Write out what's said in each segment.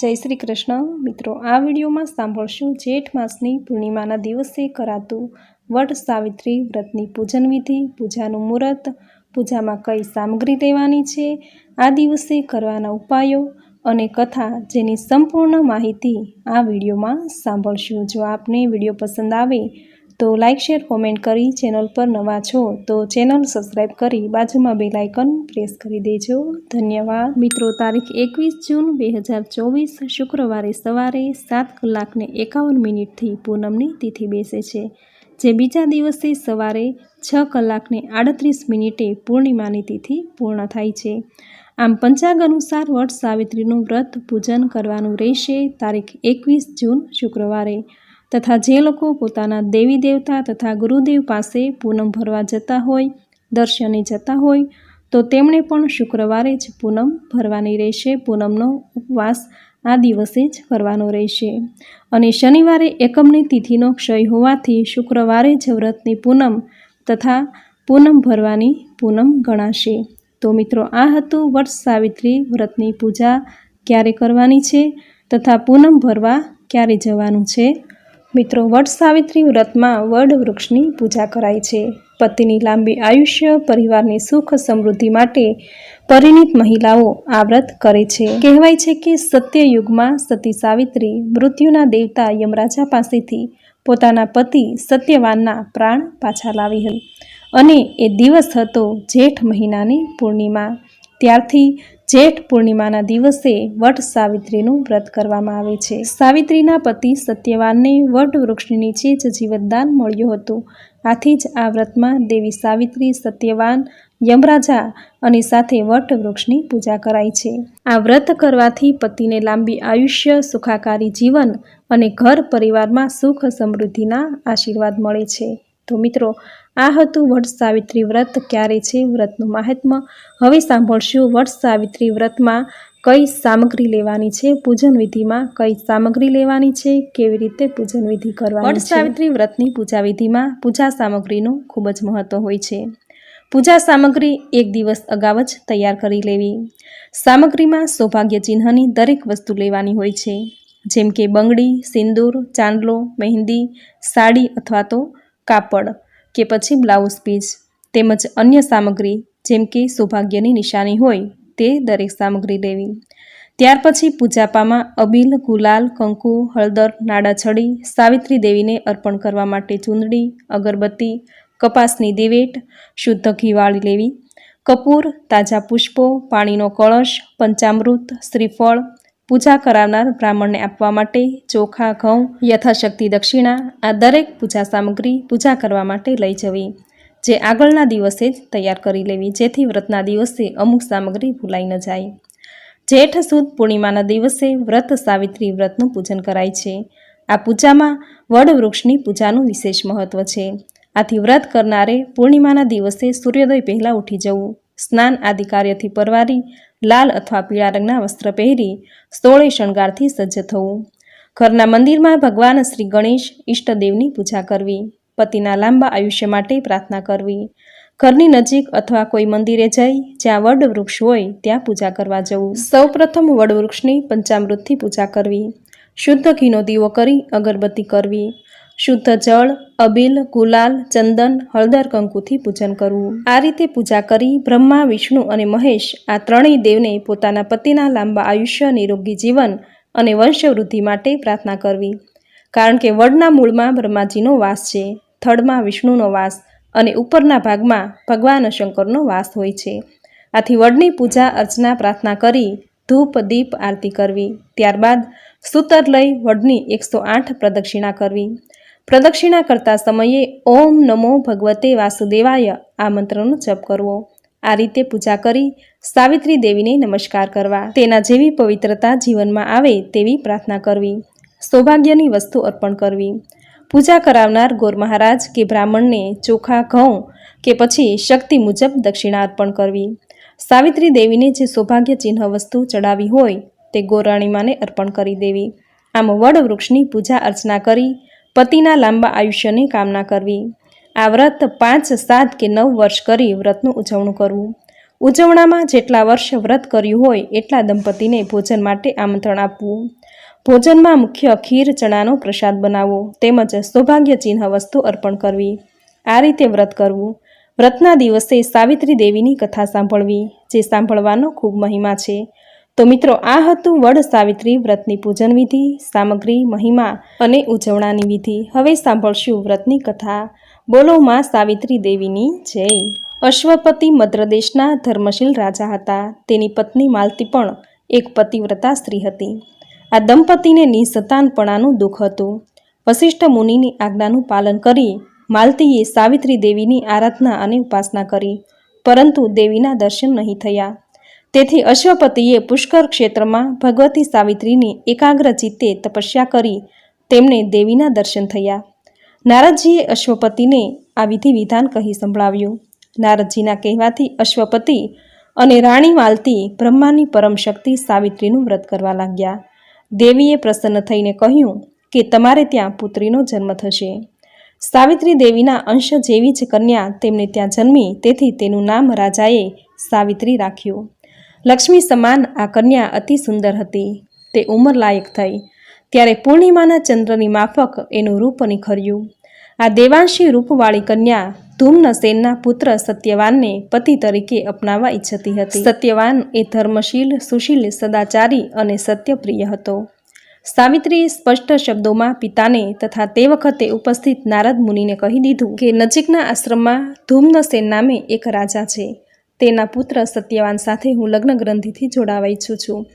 જય શ્રી કૃષ્ણ. મિત્રો, આ વિડીયોમાં સાંભળશું જેઠ માસની પૂર્ણિમાના દિવસે કરાતું વટ સાવિત્રી વ્રતની પૂજન વિધિ, પૂજાનું મુહૂર્ત, પૂજામાં કઈ સામગ્રી દેવાની છે, આ દિવસે કરવાના ઉપાયો અને કથા જેની સંપૂર્ણ માહિતી આ વિડીયોમાં સાંભળશું. જો આપને વીડિયો પસંદ આવે તો લાઇક શેર કોમેન્ટ કરી ચેનલ પર નવા છો તો ચેનલ સબસ્ક્રાઈબ કરી બાજુમાં બે લાઇકન પ્રેસ કરી દેજો. ધન્યવાદ. મિત્રો, તારીખ એકવીસ જૂન બે હજાર ચોવીસ શુક્રવારે સવારે સાત કલાકને એકાવન મિનિટથી પૂનમની તિથિ બેસે છે, જે બીજા દિવસે સવારે છ કલાકને આડત્રીસ મિનિટે પૂર્ણિમાની તિથિ પૂર્ણ થાય છે. આમ પંચાગ અનુસાર વટ સાવિત્રીનું વ્રત પૂજન કરવાનું રહેશે તારીખ એકવીસ જૂન શુક્રવારે. તથા જે લોકો પોતાના દેવી દેવતા તથા ગુરુદેવ પાસે પૂનમ ભરવા જતા હોય, દર્શને જતા હોય, તો તેમણે પણ શુક્રવારે જ પૂનમ ભરવાની રહેશે. પૂનમનો ઉપવાસ આ દિવસે જ કરવાનો રહેશે. અને શનિવારે એકમની તિથિનો ક્ષય હોવાથી શુક્રવારે જ વ્રતની પૂનમ તથા પૂનમ ભરવાની પૂનમ ગણાશે. તો મિત્રો, આ હતું વર્ષ સાવિત્રી વ્રતની પૂજા ક્યારે કરવાની છે તથા પૂનમ ભરવા ક્યારે જવાનું છે? મિત્રો, વટ સાવિત્રી વ્રતમાં વડ વૃક્ષની પૂજા કરાય છે. પતિની લાંબી આયુષ્ય, પરિવારની સુખ સમૃદ્ધિ માટે પરિણીત મહિલાઓ આ વ્રત કરે છે. કહેવાય છે કે સત્યયુગમાં સતી સાવિત્રી મૃત્યુના દેવતા યમરાજા પાસેથી પોતાના પતિ સત્યવાનના પ્રાણ પાછા લાવી હતી અને એ દિવસ હતો જેઠ મહિનાની પૂર્ણિમા. ત્યારથી જેઠ પૂર્ણિમાના દિવસે વટ સાવિત્રીનું વ્રત કરવામાં આવે છે. સાવિત્રીના પતિ સત્યવાનને વટ વૃક્ષની નીચે જ જીવતદાન મળ્યું હતું. આથી જ આ વ્રતમાં દેવી સાવિત્રી, સત્યવાન, યમરાજા અને સાથે વટ વૃક્ષની પૂજા કરાય છે. આ વ્રત કરવાથી પતિને લાંબી આયુષ્ય, સુખાકારી જીવન અને ઘર પરિવારમાં સુખ સમૃદ્ધિના આશીર્વાદ મળે છે. તો મિત્રો આ હતું વટ સાવિત્રી વ્રત. ક્યારે છે વ્રતનું મહાત્મ્ય? હવે સાંભળશું વટ સાવિત્રી વ્રતમાં કઈ સામગ્રી લેવાની છે પૂજન વિધિમાં કઈ સામગ્રી લેવાની છે કેવી રીતે પૂજન વિધિ કરવાની વટ સાવિત્રી વ્રતની પૂજા વિધિમાં પૂજા સામગ્રીનું ખૂબ જ મહત્વ હોય છે. પૂજા સામગ્રી એક દિવસ અગાઉ જ તૈયાર કરી લેવી. સામગ્રીમાં સૌભાગ્ય ચિહ્નની દરેક વસ્તુ લેવાની હોય છે. જેમ કે બંગડી સિંદૂર ચાંદલો મહેંદી સાડી અથવા તો કાપડ કે પછી બ્લાઉઝ પીસ તેમજ અન્ય સામગ્રી જેમ કે સૌભાગ્યની નિશાની હોય તે દરેક સામગ્રી લેવી. ત્યાર પછી પૂજાપામાં અબીલ, ગુલાલ, કંકુ, હળદર, નાડાછડી, સાવિત્રી દેવીને અર્પણ કરવા માટે ચૂંદડી, અગરબત્તી, કપાસની દિવેટ, શુદ્ધ ઘી વાળી લેવી. કપૂર, તાજા પુષ્પો, પાણીનો કળશ, પંચામૃત, શ્રીફળ પૂજા કરાવનાર બ્રાહ્મણને આપવા માટે ચોખા, ઘઉં, યથાશક્તિ દક્ષિણા આ દરેક પૂજા સામગ્રી પૂજા કરવા માટે લઈ જવી. જે આગળના દિવસે જ તૈયાર કરી લેવી, જેથી વ્રતના દિવસે અમુક સામગ્રી ભૂલાઈ ન જાય. જેઠ સુદ પૂર્ણિમાના દિવસે વ્રત સાવિત્રી વ્રતનું પૂજન કરાય છે. આ પૂજામાં વડ વૃક્ષની પૂજાનું વિશેષ મહત્વ છે. આથી વ્રત કરનારે પૂર્ણિમાના દિવસે સૂર્યોદય પહેલાં ઉઠી જવું, સ્નાન આદિ કાર્યથી પરવારી લાલ અથવા પીળા રંગના વસ્ત્ર પહેરી સ્થોળે શણગારથી સજ્જ થવું. ઘરના મંદિરમાં ભગવાન શ્રી ગણેશ ઈષ્ટદેવની પૂજા કરવી, પતિના લાંબા આયુષ્ય માટે પ્રાર્થના કરવી. ઘરની નજીક અથવા કોઈ મંદિરે જઈ જ્યાં વડવૃક્ષ હોય ત્યાં પૂજા કરવા જવું. સૌપ્રથમ વડવૃક્ષની પંચામૃતથી પૂજા કરવી. શુદ્ધ ઘીનો દીવો કરી અગરબત્તી કરવી. શુદ્ધ જળ, અબીલ, ગુલાલ, ચંદન, હળદર કંકુથી પૂજન કરવું. આ રીતે પૂજા કરી બ્રહ્મા, વિષ્ણુ અને મહેશ આ ત્રણેય દેવને પોતાના પતિના લાંબા આયુષ્ય, નિરોગી જીવન અને વંશવૃદ્ધિ માટે પ્રાર્થના કરવી. કારણ કે વડના મૂળમાં બ્રહ્માજીનો વાસ છે, થડમાં વિષ્ણુનો વાસ અને ઉપરના ભાગમાં ભગવાન શંકરનો વાસ હોય છે. આથી વડની પૂજા, અર્ચના, પ્રાર્થના કરી ધૂપ, દીપ, આરતી કરવી. ત્યારબાદ સૂતર લઈ વડની એકસો આઠ પ્રદક્ષિણા કરવી. પ્રદક્ષિણા કરતા સમયે ઓમ નમો ભગવતે વાસુદેવાય આ મંત્રનો જપ કરવો. આ રીતે પૂજા કરી સાવિત્રી દેવીને નમસ્કાર કરવા. તેના જેવી પવિત્રતા જીવનમાં આવે તેવી પ્રાર્થના કરવી. સૌભાગ્યની વસ્તુ અર્પણ કરવી. પૂજા કરાવનાર ગોર મહારાજ કે બ્રાહ્મણને ચોખા, ઘઉં કે પછી શક્તિ મુજબ દક્ષિણા અર્પણ કરવી. સાવિત્રી દેવીને જે સૌભાગ્ય ચિહ્ન વસ્તુ ચડાવી હોય, તે ગોરાણીમાને અર્પણ કરી દેવી. આમ વડ વૃક્ષની પૂજા અર્ચના કરી પતિના લાંબા આયુષ્યની કામના કરવી. આ વ્રત પાંચ, સાત કે નવ વર્ષ કરી વ્રતનું ઉજવણું કરવું. ઉજવણામાં જેટલા વર્ષ વ્રત કર્યું હોય એટલા દંપતીને ભોજન માટે આમંત્રણ આપવું. ભોજનમાં મુખ્ય ખીર, ચણાનો પ્રસાદ બનાવવો તેમજ સૌભાગ્ય ચિહ્ન વસ્તુ અર્પણ કરવી. આ રીતે વ્રત કરવું. વ્રતના દિવસે સાવિત્રી દેવીની કથા સાંભળવી, જે સાંભળવાનો ખૂબ મહિમા છે. તો મિત્રો, આ હતું વડ સાવિત્રી વ્રતની પૂજન વિધિ સામગ્રી, મહિમા અને ઉજવણાની વિધિ. હવે સાંભળશું વ્રતની કથા. બોલો માં સાવિત્રી દેવીની જય. અશ્વપતિ મદ્રદેશના ધર્મશીલ રાજા હતા. તેની પત્ની માલતી પણ એક પતિવ્રતા સ્ત્રી હતી. આ દંપતીને નિસંતાનપણાનું દુઃખ હતું. વશિષ્ઠ મુનિની આજ્ઞાનું પાલન કરી માલતીએ સાવિત્રી દેવીની આરાધના અને ઉપાસના કરી. પરંતુ દેવીના દર્શન નહીં થયા. તેથી અશ્વપતિએ પુષ્કર ક્ષેત્રમાં ભગવતી સાવિત્રીની એકાગ્ર ચિત્તે તપસ્યા કરી તેમને દેવીના દર્શન થયા. નારદજીએ અશ્વપતિને આ વિધિ વિધાન કહી સંભળાવ્યું. નારદજીના કહેવાથી અશ્વપતિ અને રાણી માલતી બ્રહ્માની પરમ શક્તિ સાવિત્રીનું વ્રત કરવા લાગ્યા. દેવીએ પ્રસન્ન થઈને કહ્યું કે તમારે ત્યાં પુત્રીનો જન્મ થશે. સાવિત્રી દેવીના અંશ જેવી જ કન્યા તેમને ત્યાં જન્મી તેથી તેનું નામ રાજાએ સાવિત્રી રાખ્યું. લક્ષ્મી સમાન આ કન્યા અતિ સુંદર હતી. તે ઉંમરલાયક થઈ. ત્યારે પૂર્ણિમાના ચંદ્રની માફક એનું રૂપ નિખર્યું. આ દેવાંશી રૂપવાળી કન્યા ધૂમ્નસેનના પુત્ર સત્યવાનને પતિ તરીકે અપનાવવા ઈચ્છતી હતી. સત્યવાન એ ધર્મશીલ, સુશીલ, સદાચારી અને સત્યપ્રિય હતો. સાવિત્રીએ સ્પષ્ટ શબ્દોમાં પિતાને તથા તે વખતે ઉપસ્થિત નારદ મુનિને કહી દીધું કે નજીકના આશ્રમમાં ધૂમ્નસેન નામે એક રાજા છે. તેના પુત્ર સત્યવાન સાથે હું લગ્ન ગ્રંથિથી જોડાવા ઈચ્છું છું.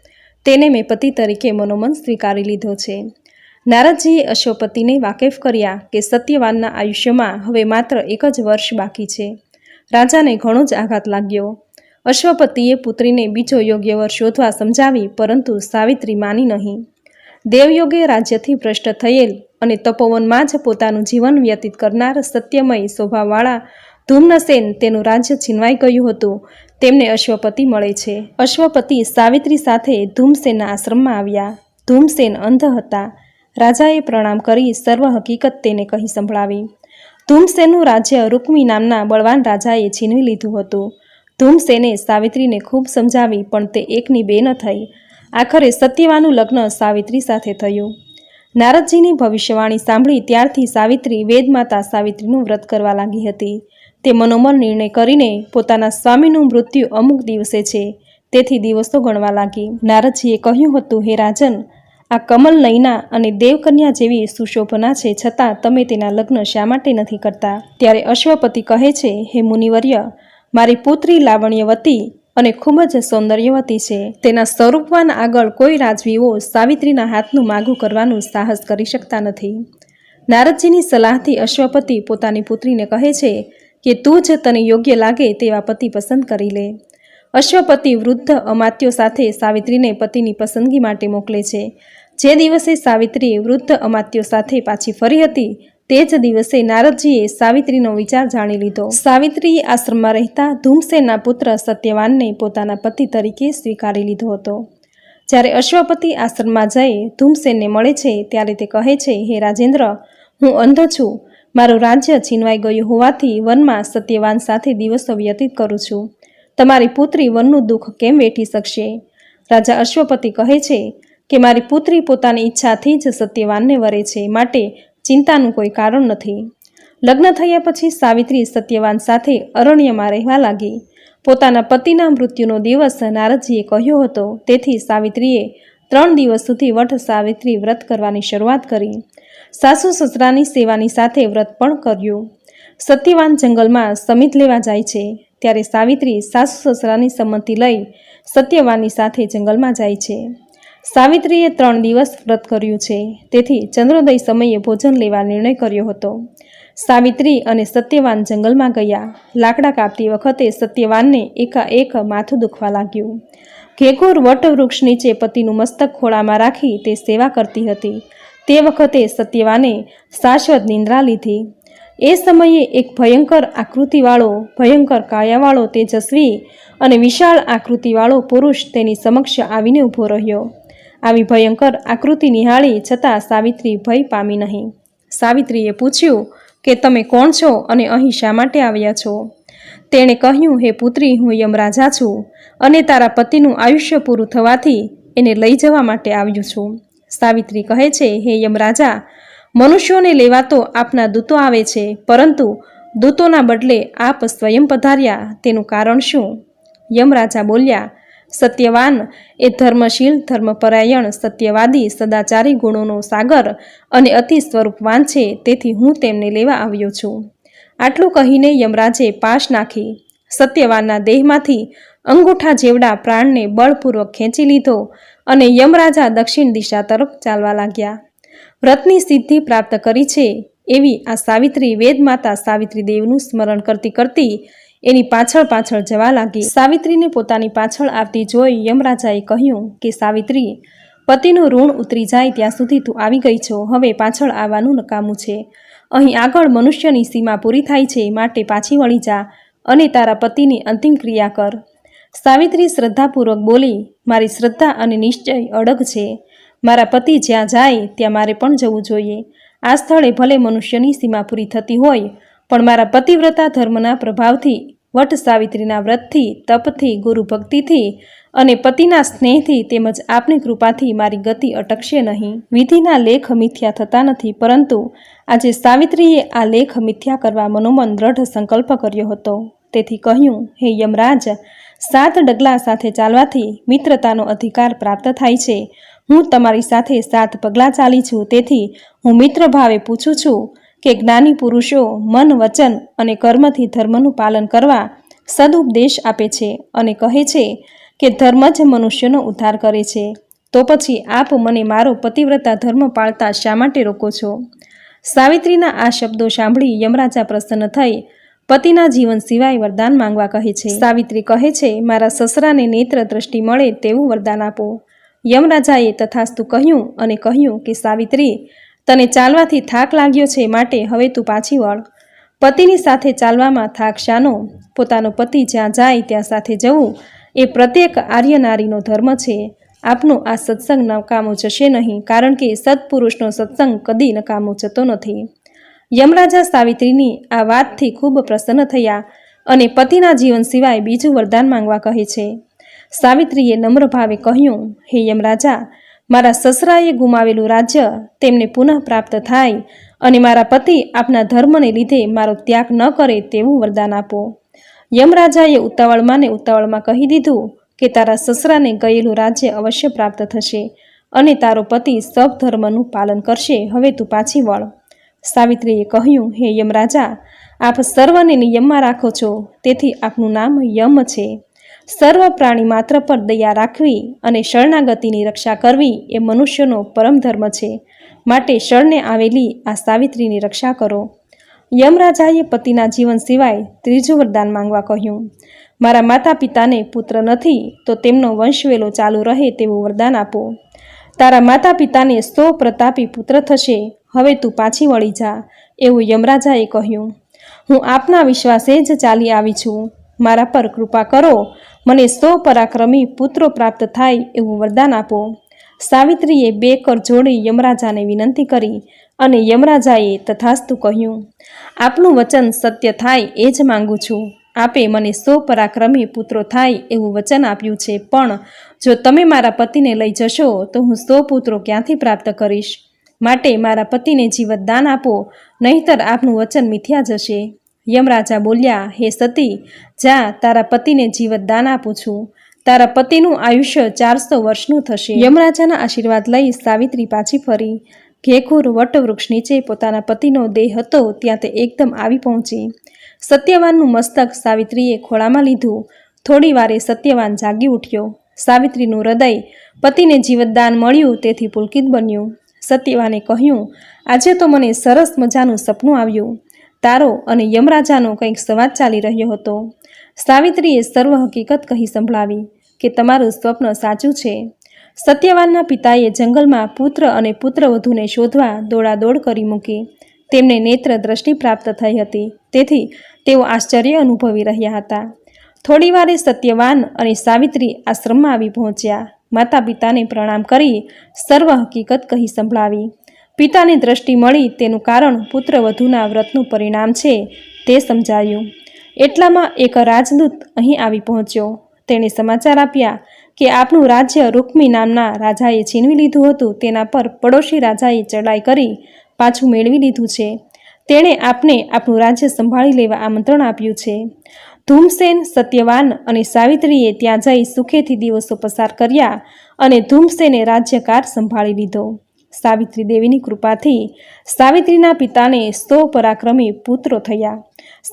તેને મેં પતિ તરીકે મનોમન સ્વીકારી લીધો છે. નારદજીએ અશ્વપતિને વાકેફ કર્યા કે સત્યવાનના આયુષ્યમાં હવે માત્ર એક જ વર્ષ બાકી છે. રાજાને ઘણો જ આઘાત લાગ્યો. અશ્વપતિએ પુત્રીને બીજો યોગ્ય વર શોધવા સમજાવી, પરંતુ સાવિત્રી માની નહીં. દેવયોગે રાજ્યથી ભ્રષ્ટ થયેલ અને તપોવનમાં જ પોતાનું જીવન વ્યતીત કરનાર સત્યમય સ્વભાવવાળા ધૂમ્નસેન તેનું રાજ્ય છીનવાઈ ગયું હતું. તેમને અશ્વપતિ મળે છે. અશ્વપતિ સાવિત્રી સાથે ધૂમસેનના આશ્રમમાં આવ્યા. ધૂમસેન અંધ હતા. રાજાએ પ્રણામ કરી સર્વ હકીકત તેને કહી સંભળાવી. ધૂમસેનનું રાજ્ય રૂકમી નામના બળવાન રાજાએ છીનવી લીધું હતું. ધૂમસેને સાવિત્રીને ખૂબ સમજાવી, પણ તે એકની બે ન થઈ. આખરે સત્યવાનું લગ્ન સાવિત્રી સાથે થયું. નારદજીની ભવિષ્યવાણી સાંભળી ત્યારથી સાવિત્રી વેદમાતા સાવિત્રીનું વ્રત કરવા લાગી હતી. તે મનોમન નિર્ણય કરીને પોતાના સ્વામીનું મૃત્યુ અમુક દિવસે છે. તેથી દિવસો ગણવા લાગી. નારદજીએ કહ્યું હતું, હે રાજન, આ કમલ નયના અને દેવકન્યા જેવી સુશોભના છે, છતાં તમે તેના લગ્ન શા માટે નથી કરતા? ત્યારે અશ્વપતિ કહે છે, હે મુનિવર્ય, મારી પુત્રી લાવણ્યવતી અને ખૂબ જ સૌંદર્યવતી છે. તેના સ્વરૂપવાન આગળ કોઈ રાજવીઓ સાવિત્રીના હાથનું માગું કરવાનું સાહસ કરી શકતા નથી. નારદજીની સલાહથી અશ્વપતિ પોતાની પુત્રીને કહે છે કે તું જ તને યોગ્ય લાગે તેવા પતિ પસંદ કરી લે. અશ્વપતિ વૃદ્ધ અમાત્યો સાથે સાવિત્રીને પતિની પસંદગી માટે મોકલે છે. જે દિવસે સાવિત્રી વૃદ્ધ અમાત્યો સાથે પાછી ફરી હતી, તે જ દિવસે નારદજીએ સાવિત્રીનો વિચાર જાણી લીધો. સાવિત્રીએ આશ્રમમાં રહેતા ધૂમસેનના પુત્ર સત્યવાનને પોતાના પતિ તરીકે સ્વીકારી લીધો હતો. જ્યારે અશ્વપતિ આશ્રમમાં જઈ ધૂમસેનને મળે છે, ત્યારે તે કહે છે, હે રાજેન્દ્ર, હું અંધ છું. મારું રાજ્ય છીનવાઈ ગયું હોવાથી વનમાં સત્યવાન સાથે દિવસો વ્યતીત કરું છું. તમારી પુત્રી વનનું દુઃખ કેમ વેઠી શકશે? રાજા અશ્વપતિ કહે છે કે મારી પુત્રી પોતાની ઈચ્છાથી જ સત્યવાનને વરે છે, માટે ચિંતાનું કોઈ કારણ નથી. લગ્ન થયા પછી સાવિત્રી સત્યવાન સાથે અરણ્યમાં રહેવા લાગી. પોતાના પતિના મૃત્યુનો દિવસ નારદજીએ કહ્યો હતો, તેથી સાવિત્રીએ ત્રણ દિવસ સુધી વટ સાવિત્રી વ્રત કરવાની શરૂઆત કરી. સાસુ સસરાની સેવાની સાથે વ્રત પણ કર્યું. સત્યવાન જંગલમાં સમિત લેવા જાય છે. ત્યારે સાવિત્રી સાસુ સસરાની સંમતિ લઈ સત્યવાનની સાથે જંગલમાં જાય છે. સાવિત્રીએ ત્રણ દિવસ વ્રત કર્યું છે. તેથી ચંદ્રોદય સમયે ભોજન લેવા નિર્ણય કર્યો હતો. સાવિત્રી અને સત્યવાન જંગલમાં ગયા. લાકડા કાપતી વખતે સત્યવાનને એકાએક માથું દુખવા લાગ્યું. ઘેઘોર વટવૃક્ષ નીચે પતિનું મસ્તક ખોળામાં રાખી તે સેવા કરતી હતી. તે વખતે સત્યવાને શાશ્વત નિંદ્રા લીધી. એ સમયે એક ભયંકર આકૃતિવાળો, ભયંકર કાયાવાળો તેજસ્વી અને વિશાળ આકૃતિવાળો પુરુષ તેની સમક્ષ આવીને ઊભો રહ્યો. આવી ભયંકર આકૃતિ નિહાળી છતાં સાવિત્રી ભય પામી નહીં. સાવિત્રીએ પૂછ્યું કે, તમે કોણ છો અને અહીં શા માટે આવ્યા છો? તેણે કહ્યું, હે પુત્રી, હું યમરાજા છું અને તારા પતિનું આયુષ્ય પૂરું થવાથી એને લઈ જવા માટે આવ્યું છું. સાવિત્રી કહે છે, હે યમરાજા, મનુષ્યોને લેવા તો આપના દૂતો આવે છે, પરંતુ દૂતોના બદલે આપ સ્વયં પધાર્યા, તેનું કારણ શું? યમરાજા બોલ્યા, સત્યવાન એ ધર્મશીલ, ધર્મપરાયણ, સત્યવાદી, સદાચારી ગુણોનો સાગર અને અતિ સ્વરૂપવાન છે, તેથી હું તેમને લેવા આવ્યો છું. આટલું કહીને યમરાજે પાશ નાખી. સત્યવાનના દેહમાંથી અંગૂઠા જેવડા પ્રાણને બળપૂર્વક ખેંચી લીધો. અને યમરાજા દક્ષિણ દિશા તરફ ચાલવા લાગ્યા. વ્રતની સિદ્ધિ પ્રાપ્ત કરી છે એવી આ સાવિત્રી વેદમાતા સાવિત્રી દેવનું સ્મરણ કરતી કરતી એની પાછળ પાછળ જવા લાગી. સાવિત્રીને પોતાની પાછળ આવતી જોઈ યમરાજાએ કહ્યું કે, સાવિત્રી, પતિનું ઋણ ઉતરી જાય ત્યાં સુધી તું આવી ગઈ છો. હવે પાછળ આવવાનું નકામું છે. અહીં આગળ મનુષ્યની સીમા પૂરી થાય છે. માટે પાછી વળી જા અને તારા પતિની અંતિમ ક્રિયા કર. સાવિત્રી શ્રદ્ધાપૂર્વક બોલી, મારી શ્રદ્ધા અને નિશ્ચય અડગ છે. મારા પતિ જ્યાં જાય, ત્યાં મારે પણ જવું જોઈએ. આ સ્થળે ભલે મનુષ્યની સીમા પૂરી થતી હોય, પણ મારા પતિવ્રતા ધર્મના પ્રભાવથી, વટ સાવિત્રીના વ્રતથી, તપથી, ગુરુ ભક્તિથી અને પતિના સ્નેહથી તેમજ આપની કૃપાથી મારી ગતિ અટકશે નહીં. વિધિના લેખ મિથ્યા થતા નથી, પરંતુ આજે સાવિત્રીએ આ લેખ મિથ્યા કરવા મનોમન દ્રઢ સંકલ્પ કર્યો હતો. તેથી કહ્યું, હે યમરાજ સાત ડગલા સાથે ચાલવાથી મિત્રતાનો અધિકાર પ્રાપ્ત થાય છે. હું તમારી સાથે સાત પગલાં ચાલી છું. તેથી હું મિત્ર ભાવે પૂછું છું કે જ્ઞાની પુરુષો મન, વચન અને કર્મથી ધર્મનું પાલન કરવા સદુપદેશ આપે છે અને કહે છે કે ધર્મ જ મનુષ્યનો ઉદ્ધાર કરે છે. તો પછી આપ મને મારો પતિવ્રતા ધર્મ પાળતા શા માટે રોકો છો? સાવિત્રીના આ શબ્દો સાંભળી યમરાજા પ્રસન્ન થઈ પતિના જીવન સિવાય વરદાન માંગવા કહે છે. સાવિત્રી કહે છે, મારા સસરાને નેત્ર દ્રષ્ટિ મળે તેવું વરદાન આપો. યમરાજાએ તથાસ્તુ કહ્યું અને કહ્યું કે, સાવિત્રી, તને ચાલવાથી થાક લાગ્યો છે, માટે હવે તું પાછી વળ. પતિની સાથે ચાલવામાં થાક શાનો. પોતાનો પતિ જ્યાં જાય ત્યાં સાથે જવું. એ પ્રત્યેક આર્ય નારીનો ધર્મ છે. આપનો આ સત્સંગ નકામો જશે નહીં, કારણ કે સત્પુરુષનો સત્સંગ કદી નકામો જતો નથી. યમરાજા સાવિત્રીની આ વાતથી ખૂબ પ્રસન્ન થયા અને પતિના જીવન સિવાય બીજું વરદાન માંગવા કહે છે. સાવિત્રીએ નમ્ર ભાવે કહ્યું, હે યમરાજા, મારા સસરાએ ગુમાવેલું રાજ્ય તેમને પુનઃ પ્રાપ્ત થાય અને મારા પતિ આપના ધર્મને લીધે મારો ત્યાગ ન કરે તેવું વરદાન આપો. યમરાજાએ ઉતાવળમાં ને ઉતાવળમાં કહી દીધું કે તારા સસરાને ગયેલું રાજ્ય અવશ્ય પ્રાપ્ત થશે અને તારો પતિ સબ ધર્મનું પાલન કરશે. હવે તું પાછી વળ. સાવિત્રીએ કહ્યું, હે યમરાજા, આપ સર્વને નિયમમાં રાખો છો. તેથી આપનું નામ યમ છે. સર્વ પ્રાણી માત્ર પર દયા રાખવી અને શરણાગતિની રક્ષા કરવી એ મનુષ્યનો પરમ ધર્મ છે. માટે શરણે આવેલી આ સાવિત્રીની રક્ષા કરો. યમરાજાએ પતિના જીવન સિવાય ત્રીજું વરદાન માંગવા કહ્યું, મારા માતા પિતાને પુત્ર નથી, તો તેમનો વંશવેલો ચાલુ રહે તેવું વરદાન આપો. તારા માતા પિતાને સો પ્રતાપી પુત્ર થશે. હવે તું પાછી વળી જા, એવું યમરાજાએ કહ્યું. હું આપના વિશ્વાસે જ ચાલી આવી છું. મારા પર કૃપા કરો. મને સો પરાક્રમી પુત્રો પ્રાપ્ત થાય એવું વરદાન આપો. સાવિત્રીએ બે કર જોડી યમરાજાને વિનંતી કરી અને યમરાજાએ તથાસ્તુ કહ્યું, આપનું વચન સત્ય થાય એ જ માંગુ છું. આપે મને સો પરાક્રમી પુત્રો થાય એવું વચન આપ્યું છે. પણ જો તમે મારા પતિને લઈ જશો તો હું સો પુત્રો ક્યાંથી પ્રાપ્ત કરીશ? માટે મારા પતિને જીવતદાન આપો, નહીતર આપનું વચન મિથ્યા જશે. યમરાજા બોલ્યા, હે સતી, જા, તારા પતિને જીવતદાન આપું છું. તારા પતિનું આયુષ્ય ચારસો વર્ષનું થશે. યમરાજાના આશીર્વાદ લઈ સાવિત્રી પાછી ફરી. ઘેખુર વટવૃક્ષ નીચે પોતાના પતિનો દેહ હતો, ત્યાં તે એકદમ આવી પહોંચી. સત્યવાનનું મસ્તક સાવિત્રીએ ખોળામાં લીધું. થોડી વારે સત્યવાન જાગી ઉઠ્યો. સાવિત્રીનું હૃદય પતિને જીવતદાન મળ્યું, તેથી પુલકિત બન્યું. સત્યવાને કહ્યું, આજે તો મને સરસ મજાનું સપનું આવ્યું. તારો અને યમરાજાનો કંઈક સંવાદ ચાલી રહ્યો હતો. સાવિત્રીએ સર્વ હકીકત કહી સંભળાવી કે તમારું સ્વપ્ન સાચું છે. સત્યવાનના પિતાએ જંગલમાં પુત્ર અને પુત્રવધૂને શોધવા દોડાદોડ કરી મૂકી. તેમને નેત્ર દ્રષ્ટિ પ્રાપ્ત થઈ હતી. તેથી તેઓ આશ્ચર્ય અનુભવી રહ્યા હતા. થોડીવારે સત્યવાન અને સાવિત્રી આશ્રમમાં આવી પહોંચ્યા. માતા પિતાને પ્રણામ કરી સર્વ હકીકત કહી સંભળાવી. પિતાની દ્રષ્ટિ મળી તેનું કારણ પુત્રવધૂના વ્રતનું પરિણામ છે તે સમજાયું. એટલામાં એક રાજદૂત અહીં આવી પહોંચ્યો. તેણે સમાચાર આપ્યા કે આપણું રાજ્ય રૂકમી નામના રાજાએ છીનવી લીધું હતું, તેના પર પડોશી રાજાએ ચડાઈ કરી પાછું મેળવી લીધું છે. તેણે આપને આપણું રાજ્ય સંભાળી લેવા આમંત્રણ આપ્યું છે. ધૂમસેન, સત્યવાન અને સાવિત્રીએ ત્યાં જઈ સુખેથી દિવસો પસાર કર્યા અને ધૂમસેને રાજ્યકાર સંભાળી લીધો. સાવિત્રી દેવીની કૃપાથી સાવિત્રીના પિતાને સો પરાક્રમી પુત્રો થયા.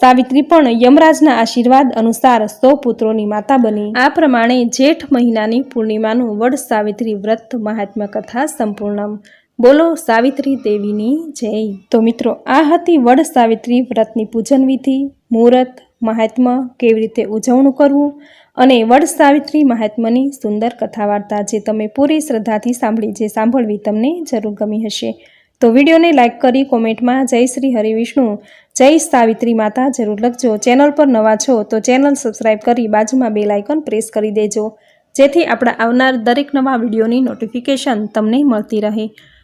સાવિત્રી પણ યમરાજના આશીર્વાદ અનુસાર સો પુત્રોની માતા બની. આ પ્રમાણે જેઠ મહિનાની પૂર્ણિમાનું વડ સાવિત્રી વ્રત મહાત્મા કથા સંપૂર્ણમ બોલો સાવિત્રી દેવીની જય. તો મિત્રો, આ હતી વડ સાવિત્રી વ્રતની પૂજન વિધિ. મુહૂર્ત, મહાત્મ કેવી રીતે ઉજવણું કરવું અને વડ સાવિત્રી મહાત્માની સુંદર કથા વાર્તા જે તમે પૂરી શ્રદ્ધાથી સાંભળી, જે સાંભળવી તમને જરૂર ગમી હશે. તો વિડીયોને લાઇક કરી કોમેન્ટમાં જય શ્રી હરિવિષ્ણુ જય સાવિત્રી માતા જરૂર લખજો. ચેનલ પર નવા છો તો ચેનલ સબસ્ક્રાઇબ કરી બાજુમાં બે લાઇકન પ્રેસ કરી દેજો, જેથી આપણા આવનાર દરેક નવા વિડીયોની નોટિફિકેશન તમને મળતી રહે.